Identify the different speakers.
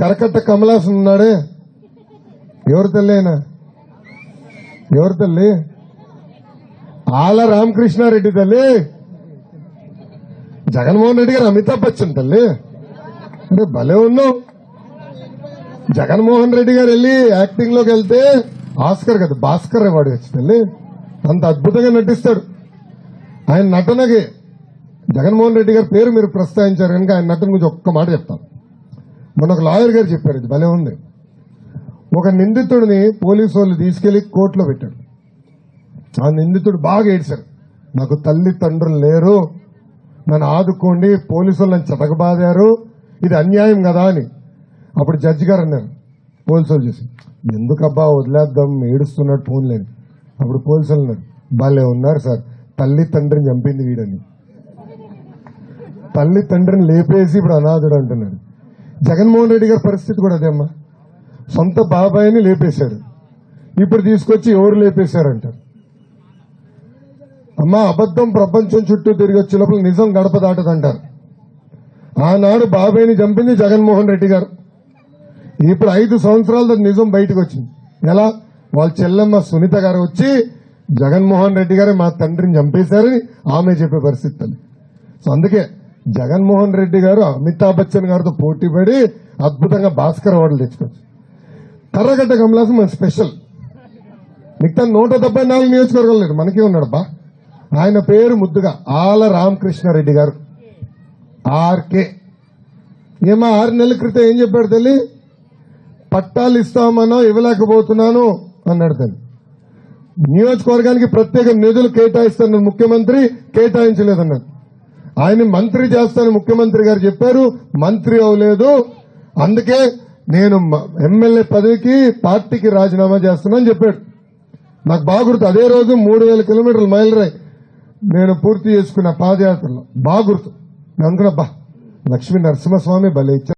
Speaker 1: కరకట్ట కమలాసన్ ఉన్నాడే? ఎవరు తల్లి ఆయన? ఎవరు తల్లి? ఆల రామకృష్ణారెడ్డి తల్లి? జగన్మోహన్ రెడ్డి గారు అమితాబ్ బచ్చన్ తల్లి? అంటే భలే ఉన్నావు. జగన్మోహన్ రెడ్డి గారు వెళ్ళి యాక్టింగ్లోకి వెళ్తే ఆస్కర్ కదా భాస్కర్ అవార్డు వచ్చి తల్లి. అంత అద్భుతంగా నటిస్తాడు. ఆయన నటనకి జగన్మోహన్ రెడ్డి గారి పేరు మీరు ప్రస్తావించారు కనుక ఆయన నటన గురించి ఒక్క మాట చెప్తాను. మొన్న ఒక లాయర్ గారు చెప్పారు ఇది భలే ఉంది. ఒక నిందితుడిని పోలీసు వాళ్ళు తీసుకెళ్ళి కోర్టులో పెట్టాడు ఆ నిందితుడు బాగా ఏడ్చారు. నాకు తల్లి తండ్రులు లేరు నన్ను ఆదుకోండి పోలీసు వాళ్ళు నన్ను చెతకబాదారు ఇది అన్యాయం కదా అని. అప్పుడు జడ్జి గారు అన్నారు పోలీసు వాళ్ళు చూసి ఎందుకబ్బా వదిలేద్దాం ఏడుస్తున్నాడు ఫోన్ లేని అప్పుడు పోలీసు వాళ్ళు అన్నారు భలే ఉన్నారు సార్ తల్లి తండ్రిని చంపింది వీడని. తల్లి తండ్రిని లేపేసి ఇప్పుడు అనాథుడు అంటున్నాడు. జగన్మోహన్ రెడ్డి గారి పరిస్థితి కూడా అదేమ్మా సొంత బాబాయిని లేపేశాడు ఇప్పుడు తీసుకొచ్చి ఎవరు లేపేశారంటారు అమ్మా అబద్ధం ప్రపంచం చుట్టూ తిరిగి వచ్చే లోపల నిజం గడప దాటదంటారు. ఆనాడు బాబాయిని చంపింది జగన్మోహన్ రెడ్డి గారు. ఇప్పుడు ఐదు సంవత్సరాల నిజం బయటకు వచ్చింది. ఎలా? వాళ్ళ చెల్లెమ్మ సునీత గారు వచ్చి జగన్మోహన్ రెడ్డి గారు మా తండ్రిని చంపేశారని ఆమె చెప్పే పరిస్థితి సో అందుకే జగన్మోహన్ రెడ్డి గారు అమితాబ్ బచ్చన్ గారితో పోటీ పడి అద్భుతంగా భాస్కర్ అవార్డులు తెచ్చుకోవచ్చు కర్రగడ్డ కమలాసం మన స్పెషల్. మిగతా నూట డెబ్బై నాలుగు నియోజకవర్గాలు లేదు. మనకే ఉన్నాడు బా ఆయన పేరు ముద్దుగా ఆల రామకృష్ణారెడ్డి గారు. ఆర్కే. ఏమో ఆరు నెలల క్రితం ఏం చెప్పాడు తల్లి? పట్టాలు ఇస్తామనో ఇవ్వలేకపోతున్నాను అన్నాడు తల్లి. నియోజకవర్గానికి ప్రత్యేక నిధులు కేటాయిస్తాను ముఖ్యమంత్రి కేటాయించలేదన్నాడు. ఆయన మంత్రి చేస్తాను ముఖ్యమంత్రి గారు చెప్పారు. మంత్రి అవ్వలేదు. అందుకే నేను ఎమ్మెల్యే పదవికి పార్టీకి రాజీనామా చేస్తానని అని చెప్పాడు. నాకు బాగుర్తు. అదే రోజు మూడు వేల కిలోమీటర్ల మైలురాయి. నేను పూర్తి చేసుకున్న పాదయాత్రలో. బాగుర్తు. గుర్తు అనుకున్నా బా లక్ష్మీ నరసింహస్వామి భలే ఇచ్చారు